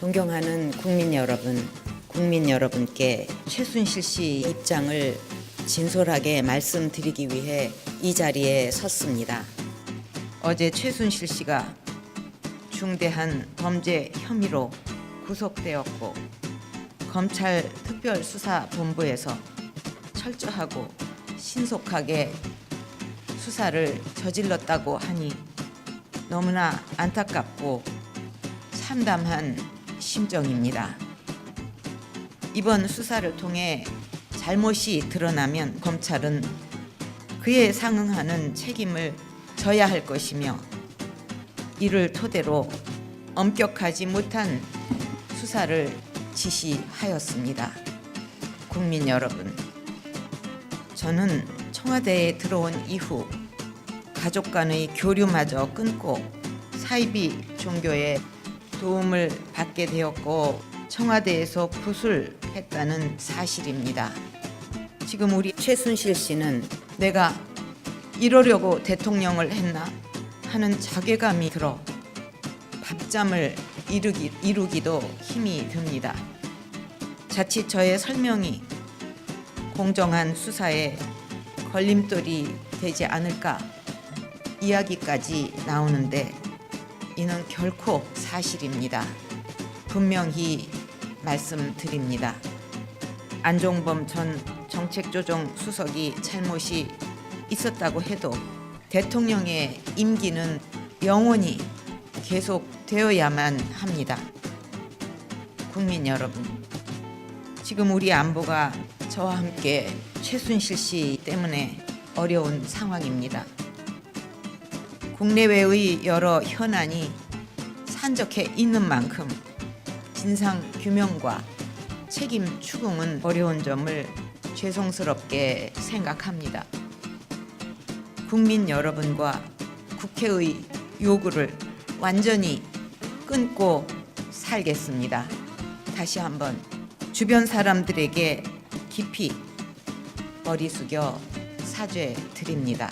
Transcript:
존경하는 국민 여러분, 국민 여러분께 최순실 씨 입장을 진솔하게 말씀드리기 위해 이 자리에 섰습니다. 어제 최순실 씨가 중대한 범죄 혐의로 구속되었고 검찰 특별수사본부에서 철저하고 신속하게 수사를 저질렀다고 하니 너무나 안타깝고 참담한 심정입니다. 이번 수사를 통해 잘못이 드러나면 검찰은 그에 상응하는 책임을 져야 할 것이며 이를 토대로 엄격하지 못한 수사를 지시하였습니다. 국민 여러분, 저는 청와대에 들어온 이후 가족 간의 교류마저 끊고 사이비 종교의 도움을 받게 되었고 청와대에서 구술했다는 사실입니다. 지금 우리 최순실 씨는 내가 이러려고 대통령을 했나 하는 자괴감이 들어 밤잠을 이루기, 이루기도 힘이 듭니다. 자칫 저의 설명이 공정한 수사에 걸림돌이 되지 않을까 이야기까지 나오는데 이는 결코 사실입니다. 분명히 말씀드립니다. 안종범 전 정책조정 수석이 잘못이 있었다고 해도 대통령의 임기는 영원히 계속되어야만 합니다. 국민 여러분, 지금 우리 안보가 저와 함께 최순실 씨 때문에 어려운 상황입니다. 국내외의 여러 현안이 산적해 있는 만큼 진상 규명과 책임 추궁은 어려운 점을 죄송스럽게 생각합니다. 국민 여러분과 국회의 요구를 완전히 끊고 살겠습니다. 다시 한번 주변 사람들에게 깊이 머리 숙여 사죄 드립니다.